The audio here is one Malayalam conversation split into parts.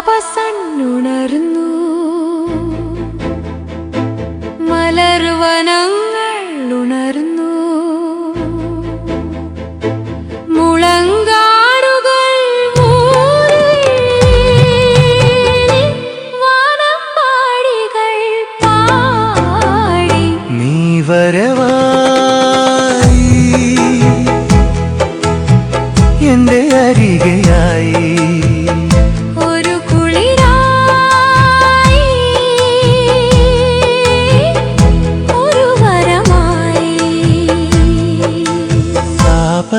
അവസണ്ണുണർന്നു മലർവനങ്ങൾ ഉണർന്നു മുളങ്കാടുകൾ വാനമ്പാടികൾ പാടി. നീ വരവായി. എന്റെ അരികയായി.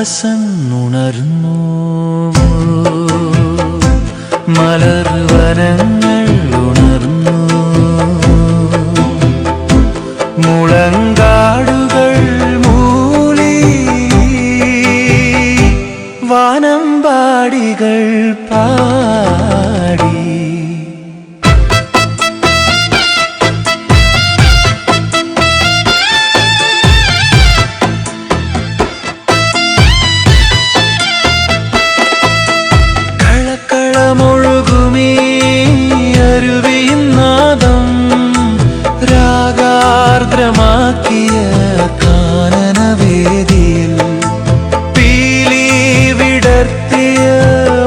ശ്വാസന്നുണർന്നു മലർവനങ്ങൾ പാത്രമാക്കിയ കാനനവേദിയിൽ പീലി വിടർത്തിയ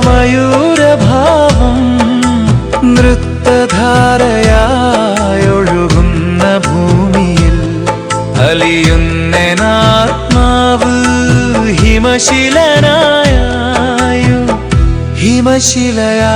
മയൂരഭാവം നൃത്തധാരയായൊഴുകുന്ന ഭൂമിയിൽ അലിയുന്നനാത്മാവ് ഹിമശിലനായു ഹിമശിലയാ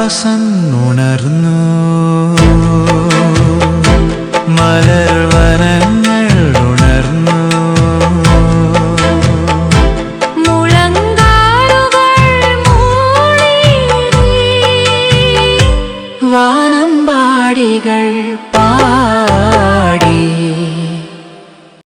താപസൻ ഉണർന്നു. മലർ